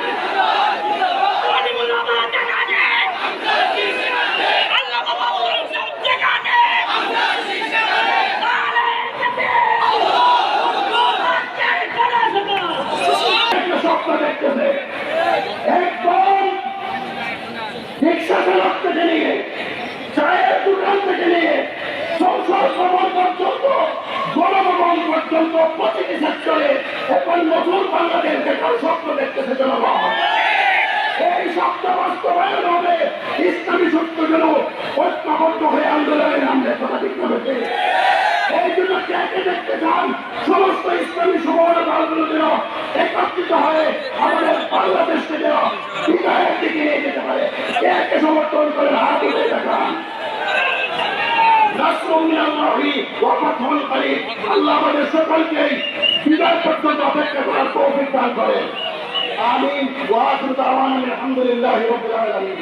Yeah. Ganabhaban প্রতিটি সেক্টরে এখন নতুন বাংলাদেশ দেখার স্বপ্ন দেখতেছে জনগণ। এই স্বপ্ন বাস্তবায়ন হবে, ইসলামী সত্য যেন ঐক্যবদ্ধ হয়ে আন্দোলনে নামলে কথা ঠিক করেছে এই জন্য কে দেখতে চান, সমস্ত ইসলামী সময় দলগুলো যেন একত্রিত হয়ে আমাদের বাংলাদেশকে যেন বিদায়ের দিকে নিয়ে যেতে পারে। কে সমর্থন করে হাত উঠে দেখান। আল্লাহ আমাদের সকলকে বিদায় পর্যন্ত অপেক্ষা করার তৌফিক দান করে আমিন। ওয়া আখিরু দাওয়ানা আলহামদুলিল্লাহি রাব্বিল আলামিন।